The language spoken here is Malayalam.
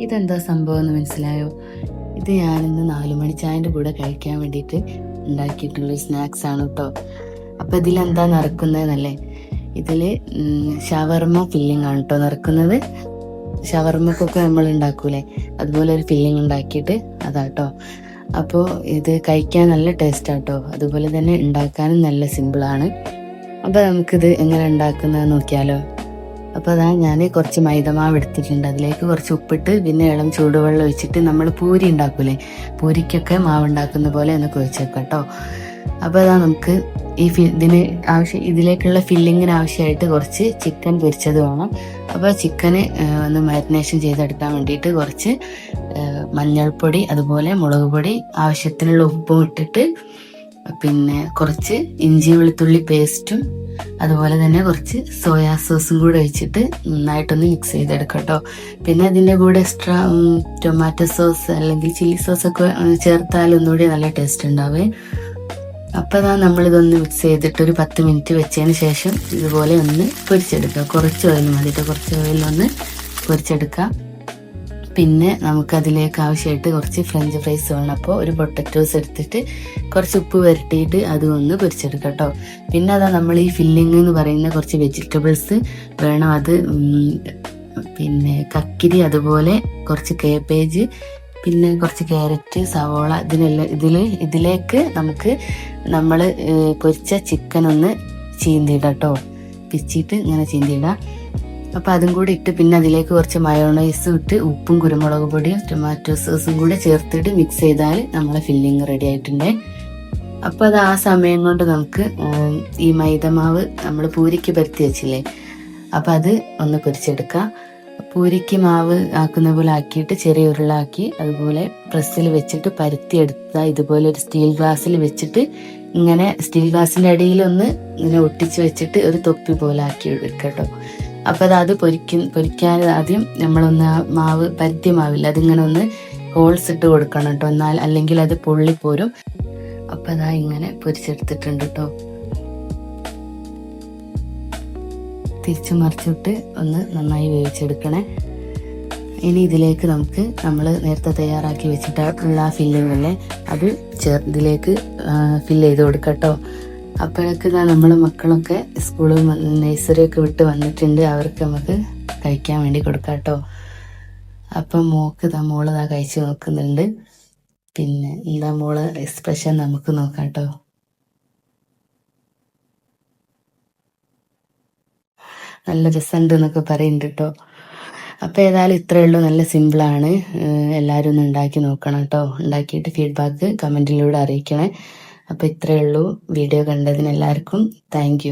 ഇതെന്താ സംഭവം എന്ന് മനസ്സിലായോ? ഇത് ഞാനിന്ന് നാലു മണി ചായന്റെ കൂടെ കഴിക്കാൻ വേണ്ടിയിട്ട് ഉണ്ടാക്കിയിട്ടുള്ളൊരു സ്നാക്സ് ആണ് കേട്ടോ അപ്പം ഇതിലെന്താ നിറക്കുന്നതെന്നല്ലേ ഇതിൽ ഷവർമ ഫില്ലിംഗ് ആണ് കേട്ടോ നിറക്കുന്നത് ഷവർമ്മക്കൊക്കെ നമ്മൾ ഉണ്ടാക്കൂലേ? അതുപോലെ ഒരു ഫില്ലിംഗ് ഉണ്ടാക്കിയിട്ട് അതാട്ടോ. അപ്പോൾ ഇത് കഴിക്കാൻ നല്ല ടേസ്റ്റ് ആട്ടോ അതുപോലെ തന്നെ ഉണ്ടാക്കാനും നല്ല സിമ്പിളാണ്. അപ്പോൾ നമുക്കിത് എങ്ങനെ ഉണ്ടാക്കുന്നത് നോക്കിയാലോ? അപ്പോൾ അതാ ഞാൻ കുറച്ച് മൈദമാവ് എടുത്തിട്ടുണ്ട്. അതിലേക്ക് കുറച്ച് ഉപ്പിട്ട് പിന്നെ ഇളം ചൂടുവെള്ളം ഒഴിച്ചിട്ട് നമ്മൾ പൂരി ഉണ്ടാക്കൂലേ? പൂരിക്കൊക്കെ മാവ് ഉണ്ടാക്കുന്ന പോലെ ഒന്ന് കുഴച്ചേക്കാം കേട്ടോ അപ്പോൾ അതാ നമുക്ക് ഈ ഫി ഇതിന് ആവശ്യം ഇതിലേക്കുള്ള ഫില്ലിങ്ങിന് ആവശ്യമായിട്ട് കുറച്ച് ചിക്കൻ പൊരിച്ചത് വേണം. അപ്പോൾ ചിക്കന് ഒന്ന് മാരിനേഷൻ ചെയ്തെടുക്കാൻ വേണ്ടിയിട്ട് കുറച്ച് മഞ്ഞൾപ്പൊടി അതുപോലെ മുളക് പൊടി ആവശ്യത്തിനുള്ള ഉപ്പും ഇട്ടിട്ട് പിന്നെ കുറച്ച് ഇഞ്ചി വെളുത്തുള്ളി പേസ്റ്റും അതുപോലെ തന്നെ കുറച്ച് സോയാ സോസും കൂടെ ഒഴിച്ചിട്ട് നന്നായിട്ടൊന്ന് മിക്സ് ചെയ്തെടുക്കാം കേട്ടോ പിന്നെ അതിന്റെ കൂടെ എക്സ്ട്രാ ടൊമാറ്റോ സോസ് അല്ലെങ്കിൽ ചില്ലി സോസ് ഒക്കെ ചേർത്താൽ ഒന്നുകൂടി നല്ല ടേസ്റ്റ് ഉണ്ടാവേ. അപ്പോൾ അതാ നമ്മളിതൊന്ന് മിക്സ് ചെയ്തിട്ട് ഒരു പത്ത് മിനിറ്റ് വെച്ചതിന് ശേഷം ഇതുപോലെ ഒന്ന് പൊരിച്ചെടുക്കുക കുറച്ച് ഓയിൽ മതിയിട്ട് കുറച്ച് ഓയിലൊന്ന് പൊരിച്ചെടുക്കുക പിന്നെ നമുക്കതിലേക്ക് ആവശ്യമായിട്ട് കുറച്ച് ഫ്രഞ്ച് ഫ്രൈസ് വേണം. അപ്പോൾ ഒരു പൊട്ടറ്റോസ് എടുത്തിട്ട് കുറച്ച് ഉപ്പ് പുരട്ടിയിട്ട് അതും ഒന്ന് പൊരിച്ചെടുക്കാം കേട്ടോ. പിന്നെ അതാ നമ്മൾ ഈ ഫില്ലിംഗ് എന്ന് പറയുന്ന കുറച്ച് വെജിറ്റബിൾസ് വേണം. അത് പിന്നെ കക്കിരി അതുപോലെ കുറച്ച് കേബേജ് പിന്നെ കുറച്ച് ക്യാരറ്റ് സവോള ഇതിനെല്ലാം ഇതിൽ ഇതിലേക്ക് നമുക്ക് നമ്മൾ പൊരിച്ച ചിക്കൻ ഒന്ന് ചീന്തിയിടാം കേട്ടോ. പിച്ചിട്ട് ഇങ്ങനെ ചീന്തിയിടാം. അപ്പം അതും കൂടി ഇട്ട് പിന്നെ അതിലേക്ക് കുറച്ച് മയോണൈസും ഇട്ട് ഉപ്പും കുരുമുളക് പൊടിയും ടൊമാറ്റോ സോസും കൂടി ചേർത്തിട്ട് മിക്സ് ചെയ്താൽ നമ്മളെ ഫില്ലിങ് റെഡി ആയിട്ടുണ്ട്. അപ്പോൾ അത് ആ സമയം കൊണ്ട് നമുക്ക് ഈ മൈദമാവ് നമ്മൾ പൂരിക്ക് പരത്തി വെച്ചില്ലേ? അപ്പം അത് ഒന്ന് പൊരിച്ചെടുക്കാം. പൂരിക്ക് മാവ് ആക്കുന്ന പോലെ ആക്കിയിട്ട് ചെറിയ ഉരുളാക്കി അതുപോലെ പ്രസ്സിൽ വെച്ചിട്ട് പരത്തി ഇതുപോലെ ഒരു സ്റ്റീൽ ഗ്ലാസ്സിൽ വെച്ചിട്ട് ഇങ്ങനെ സ്റ്റീൽ ഗ്ലാസിന്റെ അടിയിലൊന്ന് ഇങ്ങനെ ഒട്ടിച്ച് വെച്ചിട്ട് ഒരു തൊപ്പി പോലെ ആക്കി എടുക്കുക കേട്ടോ അപ്പൊ അത് പൊരിക്കും പൊരിക്കാൻ ആദ്യം നമ്മളൊന്ന് മാവ് പരുത്തിയ മാവില്ല അതിങ്ങനെ ഒന്ന് ഹോൾസ് ഇട്ട് കൊടുക്കണം കേട്ടോ. എന്നാൽ അല്ലെങ്കിൽ അത് പൊള്ളിപ്പോരും അപ്പൊ അതാ ഇങ്ങനെ പൊരിച്ചെടുത്തിട്ടുണ്ട് കേട്ടോ. തിരിച്ചു മറിച്ചിട്ട് ഒന്ന് നന്നായി വേവിച്ചെടുക്കണേ. ഇനി ഇതിലേക്ക് നമുക്ക് നമ്മൾ നേരത്തെ തയ്യാറാക്കി വെച്ചിട്ടുള്ള ഫില്ലിംഗ് അത് ചേർ ഇതിലേക്ക് ഫില്ല് ചെയ്ത് കൊടുക്കട്ടോ കേട്ടോ. അപ്പോഴൊക്കെ ഇതാ നമ്മളെ മക്കളൊക്കെ സ്കൂളിൽ നഴ്സറിയൊക്കെ വിട്ട് വന്നിട്ടുണ്ട്. അവർക്ക് നമുക്ക് കഴിക്കാൻ വേണ്ടി കൊടുക്കാം കേട്ടോ. അപ്പം മോക്ക് ഇതാ മോൾ ഇതാ കഴിച്ച് നോക്കുന്നുണ്ട്. പിന്നെ എന്താ മോൾ എക്സ്പ്രഷൻ നമുക്ക് നോക്കാം കേട്ടോ. നല്ല രസമുണ്ട് എന്നൊക്കെ പറയുന്നുണ്ട് കേട്ടോ. അപ്പോൾ ഏതായാലും ഇത്രയേ ഉള്ളൂ. നല്ല സിമ്പിളാണ് എല്ലാവരും ഒന്ന് ഉണ്ടാക്കി നോക്കണം കേട്ടോ. ഉണ്ടാക്കിയിട്ട് ഫീഡ്ബാക്ക് കമന്റിലൂടെ അറിയിക്കണേ. അപ്പോൾ ഇത്രയേ ഉള്ളൂ വീഡിയോ കണ്ടതിന് എല്ലാവർക്കും താങ്ക്